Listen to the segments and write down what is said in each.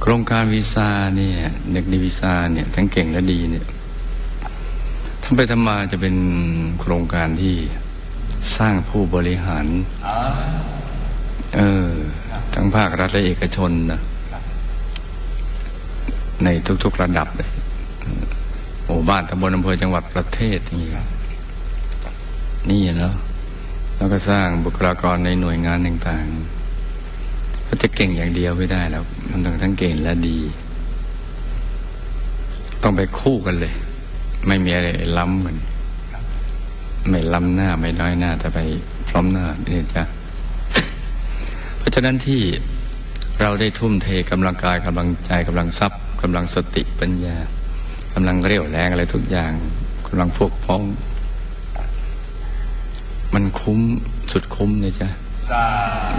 โครงการวีซ่าเนี่ยเด็กดีวีซ่าเนี่ยทั้งเก่งและดีเนี่ยทั้งไปทำมาจะเป็นโครงการที่สร้างผู้บริหารเออทั้งภาครัฐและเอกชนนะในทุกๆระดับเลยหมู่บ้านตำบลอำเภอจังหวัดประเทศอย่างนี้ครับนี่เนาะแล้วก็สร้างบุคลากรในหน่วยงานต่างๆ จะเก่งอย่างเดียวไม่ได้แล้ว มันต้องทั้งเก่งและดี ต้องไปคู่กันเลย ไม่มีอะไรล้ำกันไม่ล้ำหน้าไม่น้อยหน้า แต่ไปพร้อมหน้านี่จ้ะเพราะฉะนั้นที่เราได้ทุ่มเทกำลังกายกำลังใจกำลังทรัพย์กำลังสติปัญญากำลังเรี่ยวแรงอะไรทุกอย่างกำลังพวกพ้อง มันคุ้มสุดคุ้มเลยจ้ะ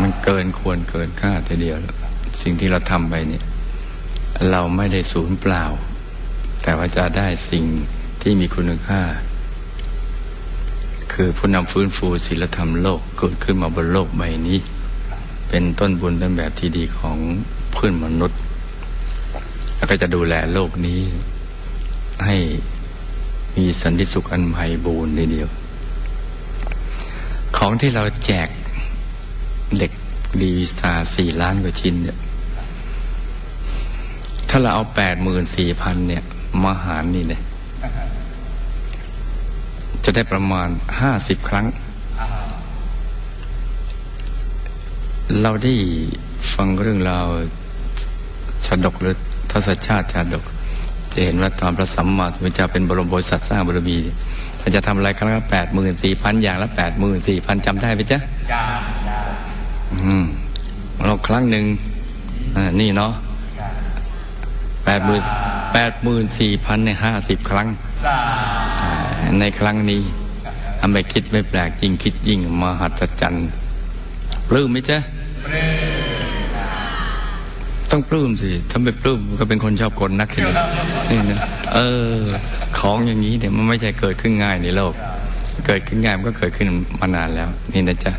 มันเกินควรเกินค่าทีเดียว สิ่งที่เราทำไปเนี่ย เราไม่ได้สูญเปล่า แต่ว่าจะได้สิ่งที่มีคุณค่า คือผู้นำฟื้นฟูศิลธรรมโลกเกิดขึ้นมาบนโลกใบนี้ เป็นต้นบุญต้นแบบที่ดีของเพื่อนมนุษย์ แล้วก็จะดูแลโลกนี้ ให้มีสันติสุขอันไพ่บูรณ์ทีเดียว ของที่เราแจก เด็กดีวิสาสี่ล้านกว่าชิ้นเนี่ยถ้าเราเอาแปดหมื่นสี่พันเนี่ยมาหารนี่เนี่ย จะได้ประมาณห้าสิบครั้ง เราได้ฟังเรื่องราวชาดกหรือทศชาติชาดก จะเห็นว่าตอนพระสัมมาสัมพุทธเจ้าเป็นบรมโพธิสัตว์สร้างบารมีเนี่ยถ้าจะทำอะไรครั้งละแปดหมื่นสี่พันอย่างละแปดหมื่นสี่พันจำได้ไหมจ๊ะอืม เราครั้งหนึ่งนี่เนาะแปดหมื่นแปดหมื่นสี่พันในห้าสิบครั้ง ในครั้งนี้ทำไมคิดไม่แปลกยิ่งคิดยิ่งมหัศจรรย์ปลื้มไหมจ๊ะต้องปลื้มสิถ้าไม่ปลื้มก็เป็นคนชอบกลนักเดียวนี่นะเออ ของอย่างนี้เนี่ยมันไม่ใช่เกิดขึ้นง่ายในโลก เกิดขึ้นง่ายมันก็เกิดขึ้นมานานแล้ว นี่นะจ๊ะ